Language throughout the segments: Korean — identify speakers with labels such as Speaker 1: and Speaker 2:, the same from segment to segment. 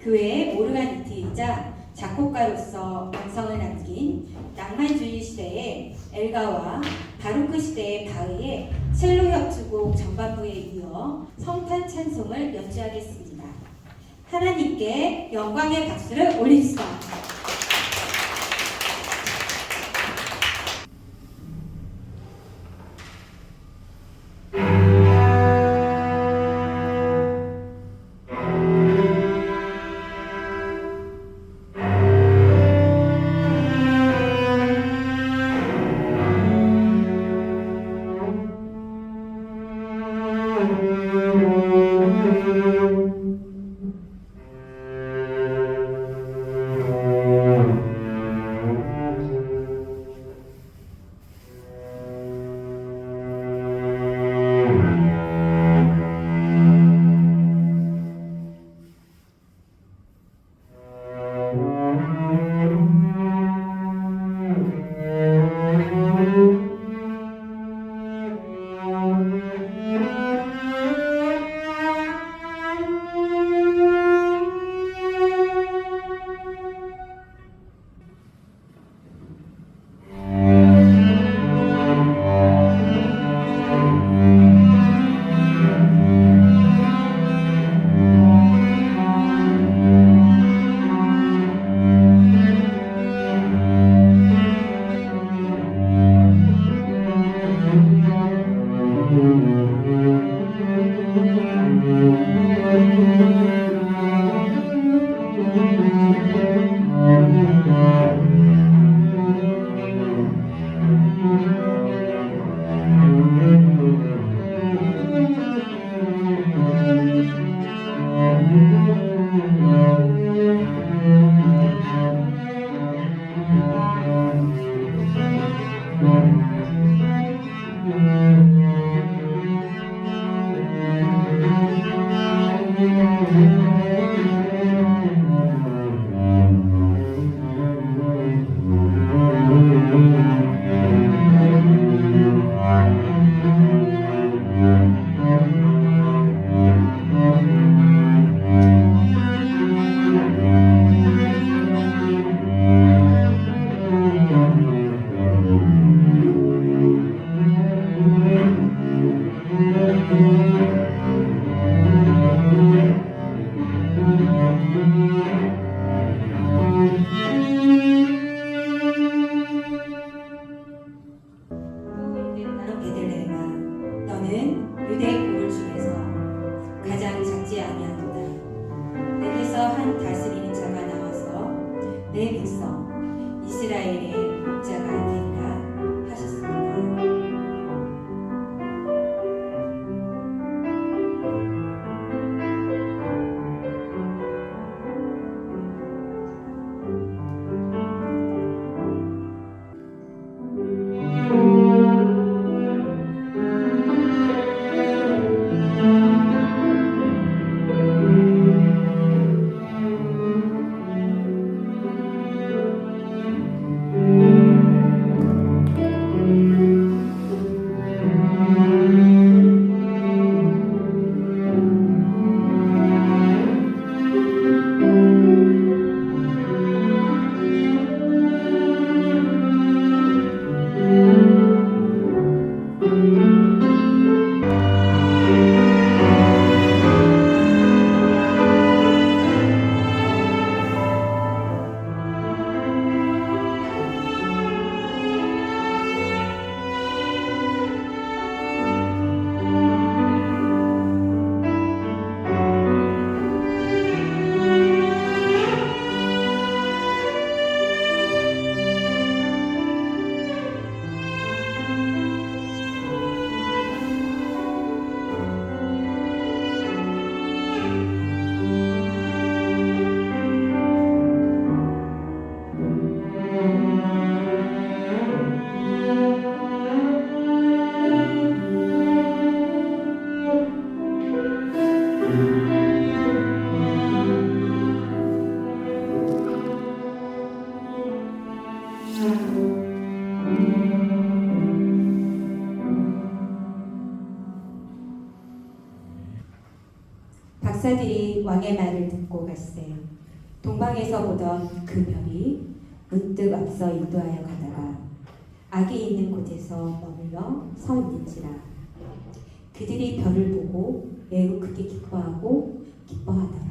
Speaker 1: 교회의 오르가니트이자 작곡가로서 완성을 남긴 낭만주의 시대의 엘가와 바로크 시대의 바흐의 첼로 협주곡 전반부에 이어 성탄 찬송을 연주하겠습니다. 하나님께 영광의 박수를 올립시다. 나 박사들이 왕의 말을 듣고 갔어요. 동방에서 보던 그 별이 문득 앞서 인도하여 가다가 악이 있는 곳에서 머물러 서 있는지라. 그들이 별을 보고 매우 크게 기뻐하고
Speaker 2: 기뻐하다.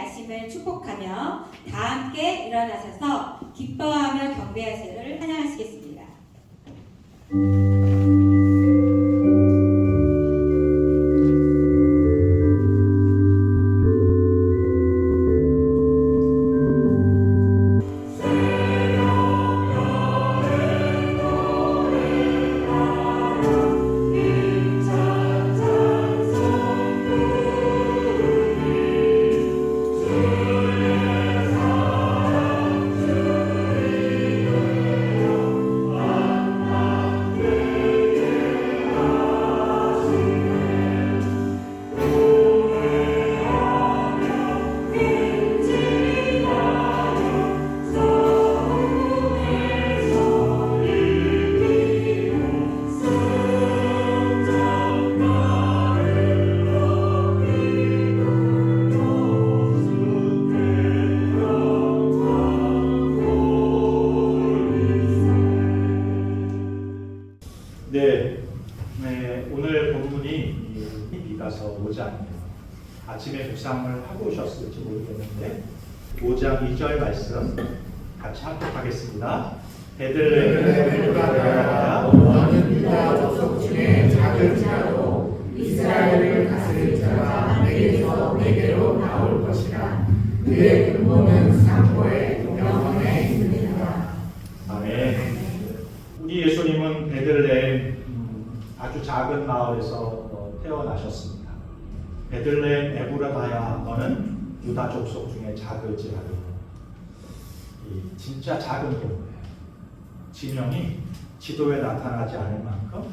Speaker 1: 야심을 축복하며 다 함께 일어나셔서 기뻐하며 경배하세를 환영하시겠습니다.
Speaker 3: 아주 작은 마을에서 어, 태어나셨습니다. 베들레헴 에브라다야 너는 유다 족속 중에 작을지라도 이 진짜 작은 동네 지명이 지도에 나타나지 않을 만큼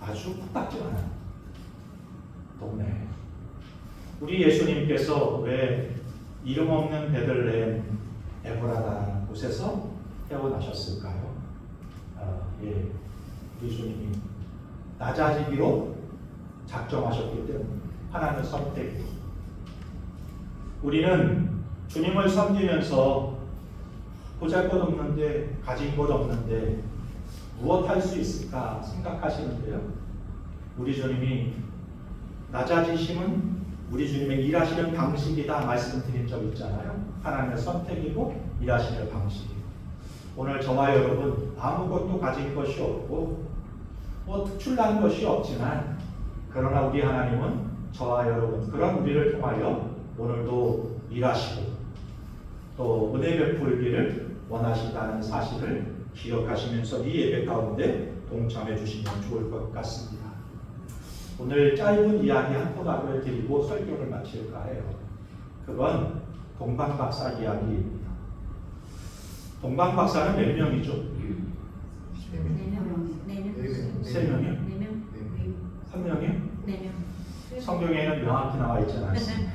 Speaker 3: 아주 코딱지만한 동네. 우리 예수님께서 왜 이름 없는 베들레헴 에브라다라는 곳에서 태어나셨을까요? 아, 예, 주님이 낮아지기로 작정하셨기 때문에 하나님의 선택. 우리는 주님을 섬기면서 보잘 것 없는데 가진 것 없는데 무엇 할 수 있을까 생각하시는데요. 우리 주님이 낮아지심은 우리 주님의 일하시는 방식이다 말씀드린 적 있잖아요. 하나님의 선택이고 일하시는 방식이고 오늘 저와 여러분 아무것도 가진 것이 없고 뭐 특출난 것이 없지만 그러나 우리 하나님은 저와 여러분 그런 우리를 통하여 오늘도 일하시고 또 은혜 베풀기를 원하신다는 사실을 기억하시면서 이 예배 가운데 동참해 주시면 좋을 것 같습니다. 오늘 짧은 이야기 한 토막을 드리고 설교를 마칠까 해요. 그건 동방 박사 이야기입니다. 동방 박사는 몇 명이죠? 세 명이요? 한 명이요? 성경에는 명확히 나와 있지 않습니다.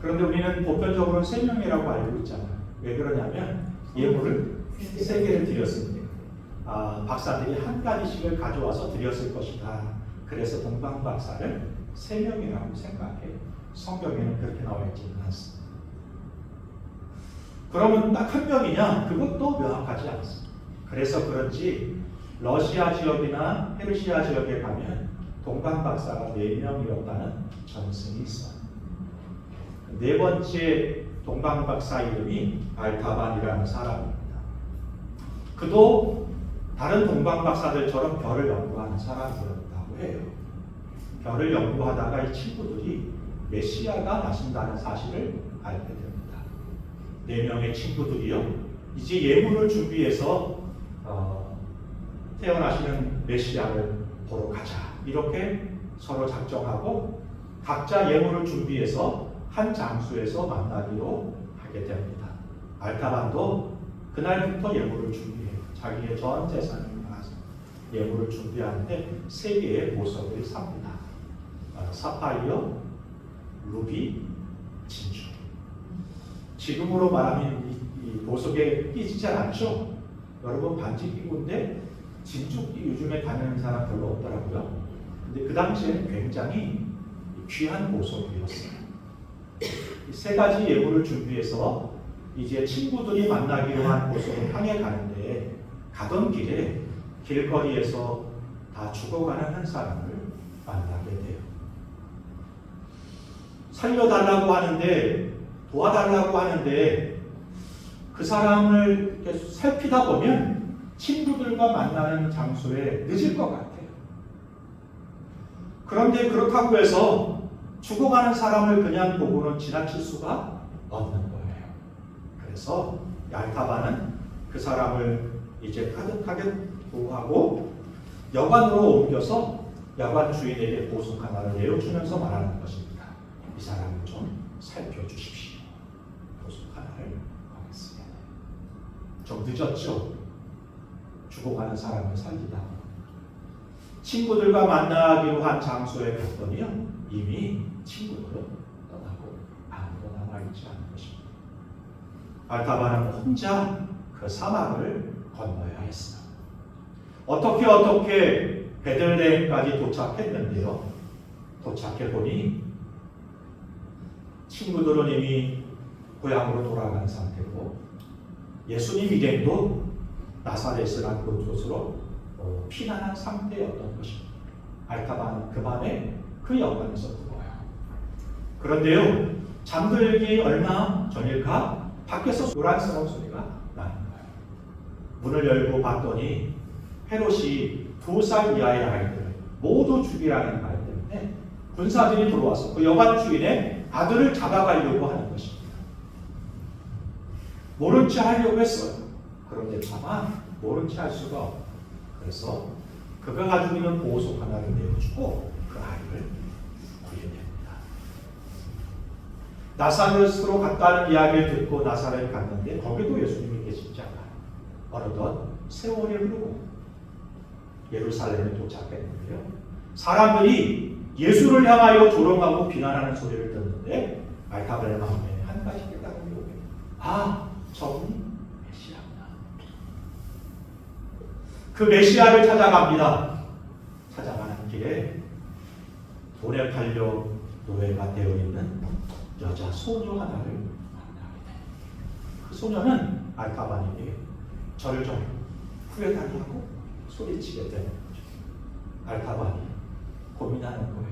Speaker 3: 그런데 우리는 보편적으로 세 명이라고 알고 있잖아요. 왜 그러냐면 예물을 세 개를 드렸습니다. 아, 박사들이 한 가지씩을 가져와서 드렸을 것이다. 그래서 동방 박사를 세 명이라고 생각해. 성경에는 그렇게 나와 있지는 않습니다. 그러면 딱 한 명이냐? 그것도 명확하지 않습니다. 그래서 그런지 러시아 지역이나 페르시아 지역에 가면 동방 박사가 네 명이었다는 전승이 있어요. 네 번째 동방 박사 이름이 알타반이라는 사람입니다. 그도 다른 동방 박사들처럼 별을 연구하는 사람이었다고 해요. 별을 연구하다가 이 친구들이 메시아가 나신다는 사실을 알게 됩니다. 네 명의 친구들이요. 이제 예물을 준비해서 어, 태어나시는 메시아를 보러 가자. 이렇게 서로 작정하고 각자 예물을 준비해서 한 장소에서 만나기로 하게 됩니다. 알타반도 그날부터 예물을 준비해요. 자기의 전 재산을 팔아서 예물을 준비하는데 세 개의 보석을 삽니다. 아, 사파이어, 루비. 지금으로 말하면 이, 이 보석에 끼지 잘 않죠? 여러분 반지 끼고인데 끼 요즘에 다니는 사람 별로 없더라고요. 근데 그 당시에는 굉장히 귀한 보석이었어요. 이세 가지 예물을 준비해서 이제 친구들이 만나기로 한 곳으로 향해 가는데 가던 길에 길거리에서 다 죽어가는 한 사람을 만나게 돼요. 살려달라고 하는데 도와달라고 하는데 그 사람을 살피다 보면 친구들과 만나는 장소에 늦을 것 같아요. 그런데 그렇다고 해서 죽어가는 사람을 그냥 보고는 지나칠 수가 없는 거예요. 그래서 얄타바는 그 사람을 이제 가득하게 보호하고 여관으로 옮겨서 여관 주인에게 보석 하나를 내어주면서 말하는 것입니다. 이 사람을 좀 살펴주십시오. 보석 하나를 하겠습니다. 좀 늦었죠? 죽어가는 사람을 살리다. 친구들과 만나기로 한 장소에 갔더니요. 이미 친구들은 떠나고 아무도 남아있지 않은 것입니다. 알타바는 혼자 그 사막을 건너야 했어요. 어떻게 어떻게 베들레헴까지 도착했는데요. 도착해 보니 친구들은 이미 고향으로 돌아간 상태고 예수님 일행도 나사렛이라는 곳으로 어, 피난한 상태였던 것입니다. 알타바는 그 밤에 그 여관에서 누워요. 그런데요, 잠들기 얼마 전일까 밖에서 요란스러운 소리가 나는 거예요. 문을 열고 봤더니 헤롯이 두 살 이하의 아이들을 모두 죽이라는 말 때문에 군사들이 들어와서 그 여관 주인의 아들을 잡아가려고 하는. 모른 체 하려고 했어요. 그런데 차마 모른 체 할 수가 없고 그래서 그가 가지고 있는 보호석 하나를 내어주고 그 아이를 구해냅니다. 나사렛으로 갔다는 이야기를 듣고 나사렛 갔는데 거기도 예수님이 계시지 않아요. 어느덧 세월이 흐르고 예루살렘에 도착했는데요. 사람들이 예수를 향하여 조롱하고 비난하는 소리를 듣는데 말타벨의 마음에 한 가지 깨달음이 오게 아, 저분이 메시아구나. 그 메시아를 찾아갑니다. 찾아가는 길에 돈에 팔려 노예가 되어 있는 여자 소녀 하나를 만나게 돼요. 그 소녀는 알카반에게 저를 좀 구해달라고 소리치게 되는 거죠. 알카반이 고민하는 거예요.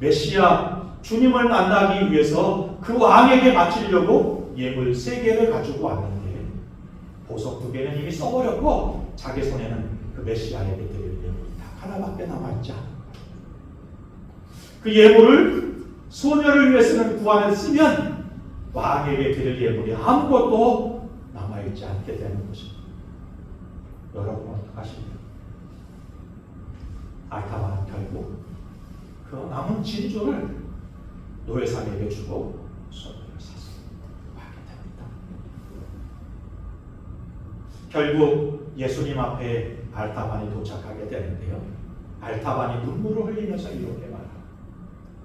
Speaker 3: 메시아 주님을 만나기 위해서 그 왕에게 바치려고 예물 세 개를 가지고 왔는데 보석 두 개는 이미 써버렸고 자기 손에는 그 메시아에게 드릴 예물이 딱 하나밖에 남아있지 않은. 그 예물을 소녀를 위해서는 구안을 쓰면 왕에게 드릴 예물이 아무것도 남아있지 않게 되는 것입니다. 여러분 어떡하십니까? 알타바는 결국 그 남은 진주를 노예상에게 주고 결국 예수님 앞에 알타반이 도착하게 되는데요. 알타반이 눈물을 흘리면서 이렇게 말합니다.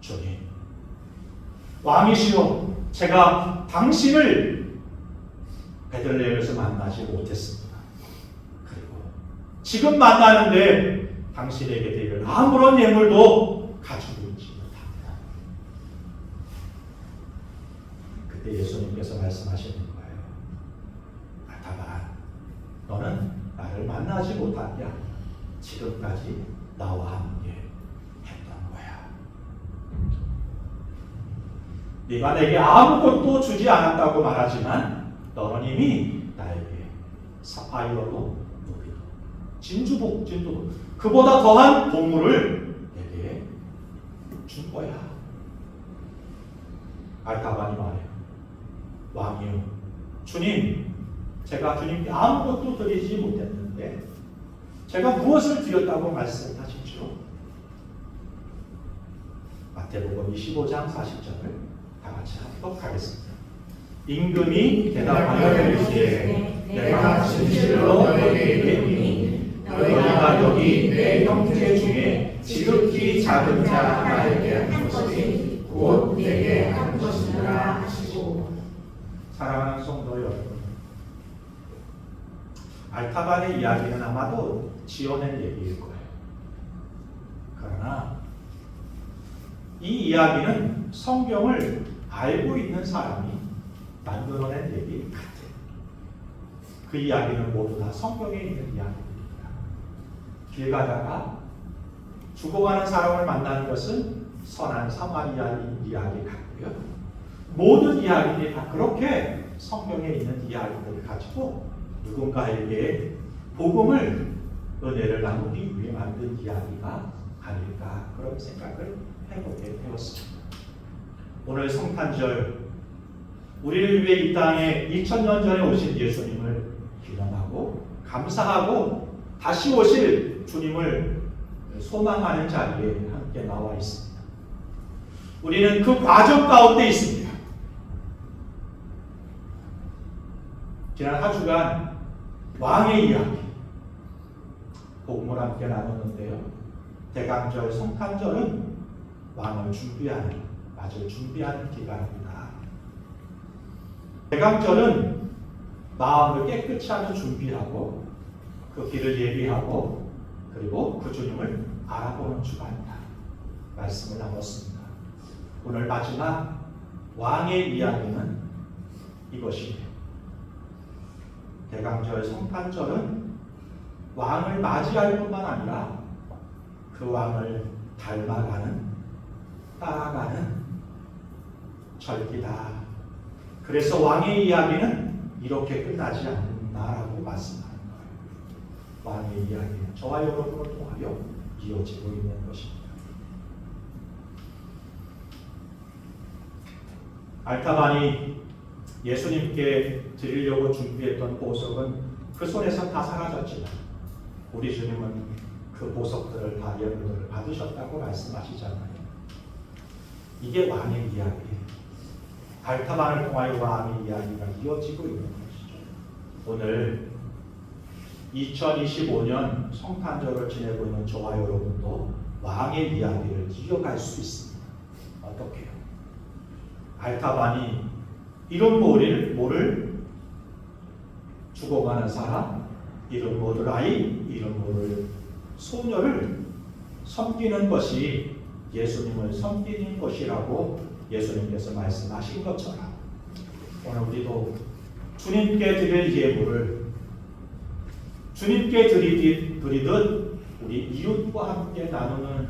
Speaker 3: 주님, 왕이시여, 제가 당신을 베들레헴에서 만나지 못했습니다. 그리고 지금 만나는데 당신에게 드릴 아무런 예물도 가지고 있지 못합니다. 그때 예수님께서 말씀하시는 거예요. 알타반, 너는 나를 만나지 아니야. 지금까지 나와 함께 했던 거야. 네가 내게 아무것도 주지 않았다고 말하지만 너는 이미 나에게 사파이어도 루비도 진주복 진주복 그보다 더한 보물을 내게 준 거야. 알타반이 말해요. 왕이요. 주님, 제가 주님께 아무것도 드리지 못했는데 제가 무엇을 드렸다고 말씀하시죠? 마태복음 25장 40절을 다 같이 합독하겠습니다. 임금이 대답하여 이르시되 내가 진실로 너에게 이르노니 너희가 여기 내 형제 중에 지극히 작은 자 하나에게 한 것이 곧 내게 한 것이라 하시고 사랑하는 성도 여러분 알타반의 이야기는 아마도 지어낸 얘기일 거예요. 그러나 이 이야기는 성경을 알고 있는 사람이 만들어낸 얘기 같아요. 그 이야기는 모두 다 성경에 있는 이야기입니다. 길 가다가 죽어가는 사람을 만나는 것은 선한 사마리아 이야기 같고요. 모든 이야기들이 다 그렇게 성경에 있는 이야기들을 가지고 누군가에게 복음을 은혜를 나누기 위해 만든 이야기가 아닐까 그런 생각을 해보게 되었습니다. 오늘 성탄절 우리를 위해 이 땅에 2000년 전에 오신 예수님을 기념하고 감사하고 다시 오실 주님을 소망하는 자리에 함께 나와 있습니다. 우리는 그 과정 가운데 있습니다. 지난 한 주간 왕의 이야기 복음을 함께 나눴는데요. 대강절 성탄절은 왕을 준비하는 맞을 준비하는 기간입니다. 대강절은 마음을 깨끗이 하는 준비하고 그 길을 예비하고 그리고 그 주님을 알아보는 주간이다. 말씀을 나눴습니다. 오늘 마지막 왕의 이야기는 이것이에요. 대강절 성탄절은 왕을 맞이할 뿐만 아니라 그 왕을 닮아가는 따라가는 절기다. 그래서 왕의 이야기는 이렇게 끝나지 않는다라고 말씀하는 거예요. 왕의 이야기는 저와 여러분을 통하여 이어지고 있는 것입니다. 알타반이 예수님께 드리려고 준비했던 보석은 그 손에서 다 사라졌지만 우리 주님은 그 보석들을 다 여러분들 받으셨다고 말씀하시잖아요. 이게 왕의 이야기예요. 알타반을 통하여 왕의 이야기가 이어지고 있는 것이죠. 오늘 2025년 성탄절을 지내고 있는 저와 여러분도 왕의 이야기를 이어갈 수 있습니다. 어떻게요? 알타반이 이런 모를, 모를? 죽어가는 사람, 이런 모를 아이, 이런 모를. 소녀를 섬기는 것이 예수님을 섬기는 것이라고 예수님께서 말씀하신 것처럼 오늘 우리도 주님께 드릴 예물을 주님께 드리듯, 드리듯 우리 이웃과 함께 나누는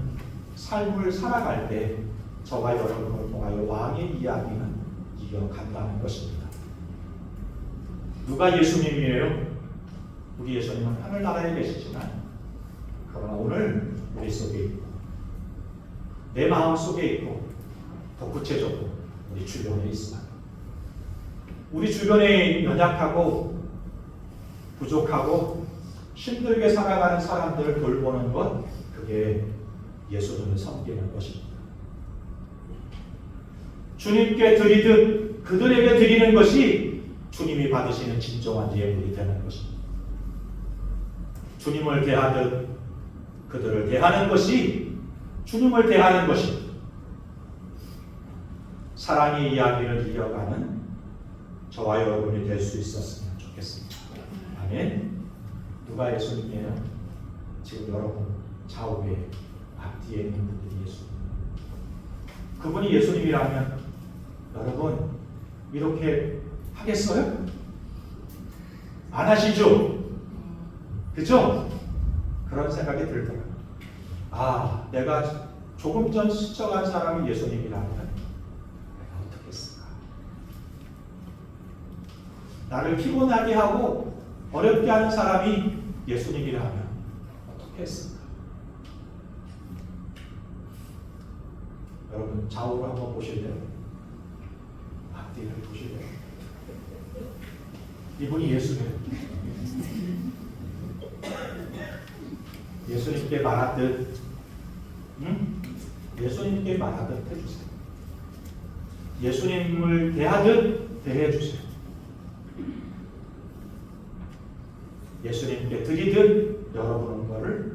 Speaker 3: 삶을 살아갈 때 저와 여러분을 통하여 왕의 이야기는 이어간다는 것입니다. 누가 예수님이에요? 우리 예수님은 하늘나라에 계시지만 그러나 오늘 우리 속에 있고 내 마음 속에 있고 더 구체적으로 우리 주변에 있습니다. 우리 주변에 연약하고 부족하고 힘들게 살아가는 사람들을 돌보는 것 그게 예수님을 섬기는 것입니다. 주님께 드리듯 그들에게 드리는 것이 주님이 받으시는 진정한 예물이 되는 것입니다. 주님을 대하듯 그들을 대하는 것이 주님을 대하는 것입니다. 사랑의 이야기를 이어가는 저와 여러분이 될 수 있었으면 좋겠습니다. 아멘. 누가 예수님이에요? 지금 여러분 좌우에 앞뒤에 있는 분들이 예수님. 그분이 예수님이라면 여러분 이렇게 하겠어요? 안 하시죠? 그죠? 그런 생각이 들더라고요. 아, 내가 조금 전 스쳐간 사람이 예수님이라면 내가 어떻게 했을까? 나를 피곤하게 하고 어렵게 하는 사람이 예수님이라면 어떻게 했을까? 여러분 좌우로 한번 보실래요? 앞뒤를 보실래요? 이분이 예수예요. 예수님께 말하듯, 응? 예수님께 말하듯 해주세요. 예수님을 대하듯 대해주세요. 예수님께 드리듯 여러분은 거를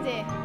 Speaker 4: 아 경식 형제